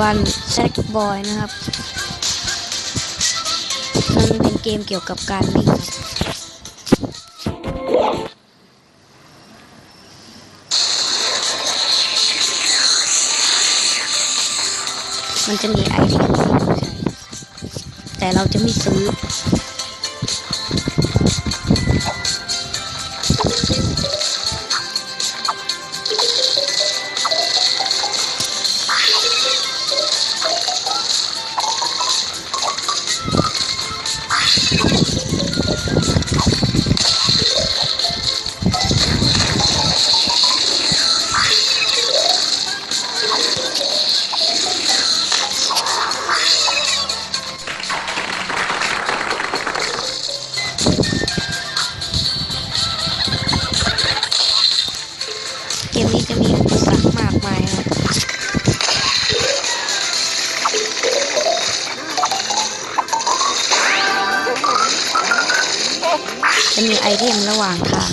วันแซกบอยนะครับ มันเป็นเกมเกี่ยวกับการวิ่งมันจะมีไอเทมแต่เราจะไม่ซื้อ จะมีไอเทมระหว่างทาง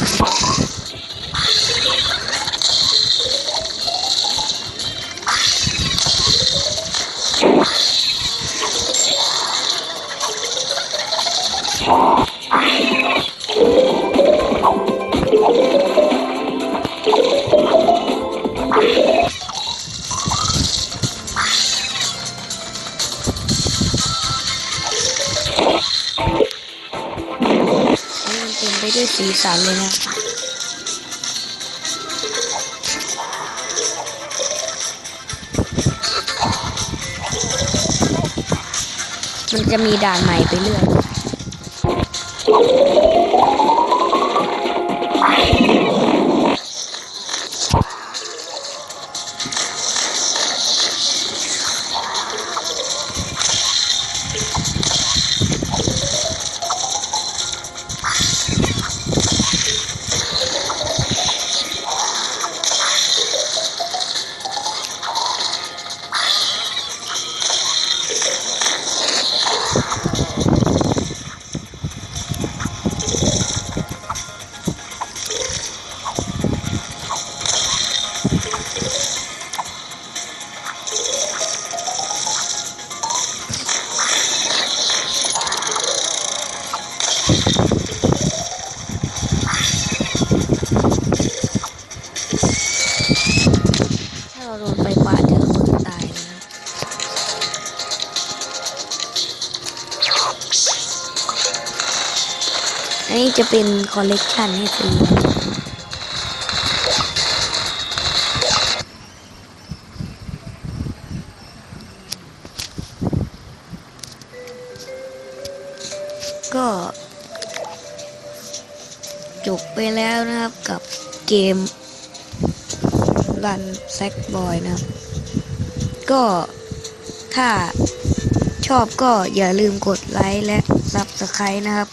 ด้วยสีสันเลยนะมันจะมีด่านใหม่ไปเรื่อย อันนี้จะเป็นคอลเลกชันให้ซื้อก็จบไปแล้วนะครับกับเกมรันแซกบอยนะครับ ก็ถ้าชอบก็อย่าลืมกดไลค์และ Subscribe นะครับ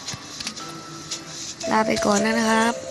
ลาไปก่อนนะครับ